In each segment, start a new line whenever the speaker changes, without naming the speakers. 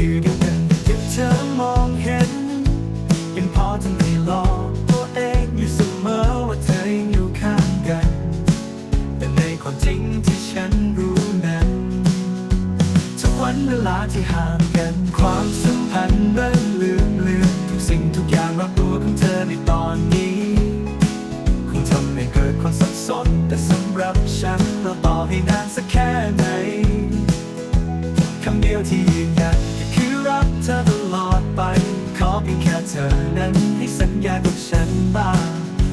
คือเดียวกันที่เธอมองเห็น ยังพอทำให้หลอกตัวเองอยู่เสมอว่าเธอยังอยู่ข้างกัน แต่ในความจริงที่ฉันรู้นั้นทุกวันเวลาที่ห่างกัน ความสัมพันธ์เริ่มลืมเลือนทุกสิ่งทุกอย่างรอบตัวของเธอในตอนนี้คงทำให้เกิดความสับสนแต่สำหรับฉันเราต่อให้นานสักแค่ไหนคำเดียวที่ยืนยัน รักเธอตลอดไป ขอเพียงแค่เธอนั้นให้สัญญากับฉันบ้าง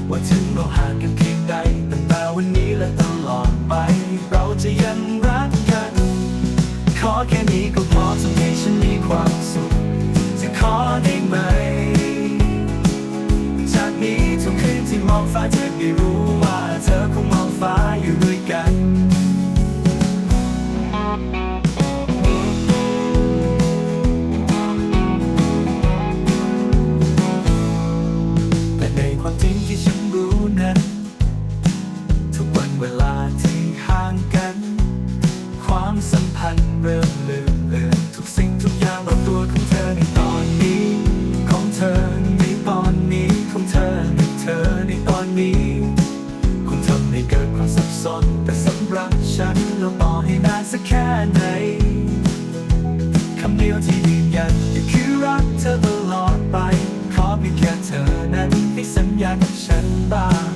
ว่าถึงเราห่างกันเพียงใดตั้งแต่วันนี้และตลอดไป เราจะยังรักกัน ขอแค่นี้ก็พอทำให้ฉันมีความสุข จะขอได้ไหม จากนี้ทุกคืนที่มองฟ้าเธอได้รู้ พันเริ่มลืมเลือนทุกสิ่งทุกอย่างรอบตัวของเธอในตอนนี้ ของเธอในตอนนี้ของเธอในเธอในตอนนี้คงทำให้เกิดความสับสนแต่สำหรับฉันเราต่อให้นานสักแค่ไหนคำเดียวที่ยืนยันก็คือรักเธอตลอดไปขอเพียงแค่เธอนั้นให้สัญญากับฉันบ้าง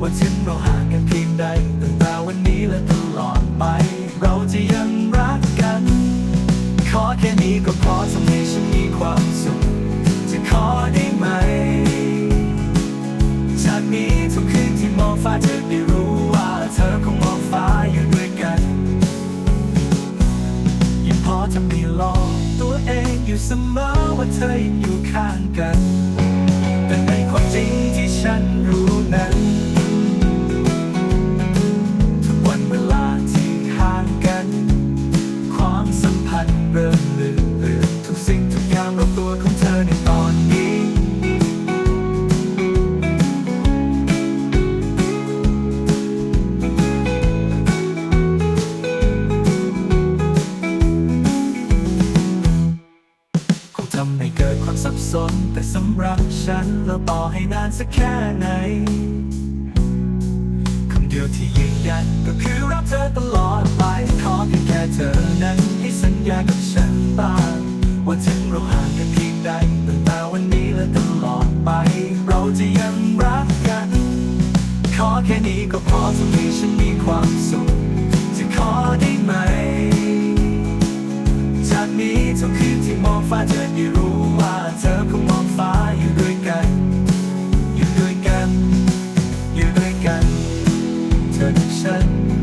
ว่าถึงเราห่า ว่าเธอยังอยู่ข้างกัน น แต่สำหรับฉันเราต่อให้นานสักแค่ไหนคำเดียวที่ยืนยันก็คือรักเธอตลอดไปขอเพียงแค่เธอนั้นให้สัญญากับ 山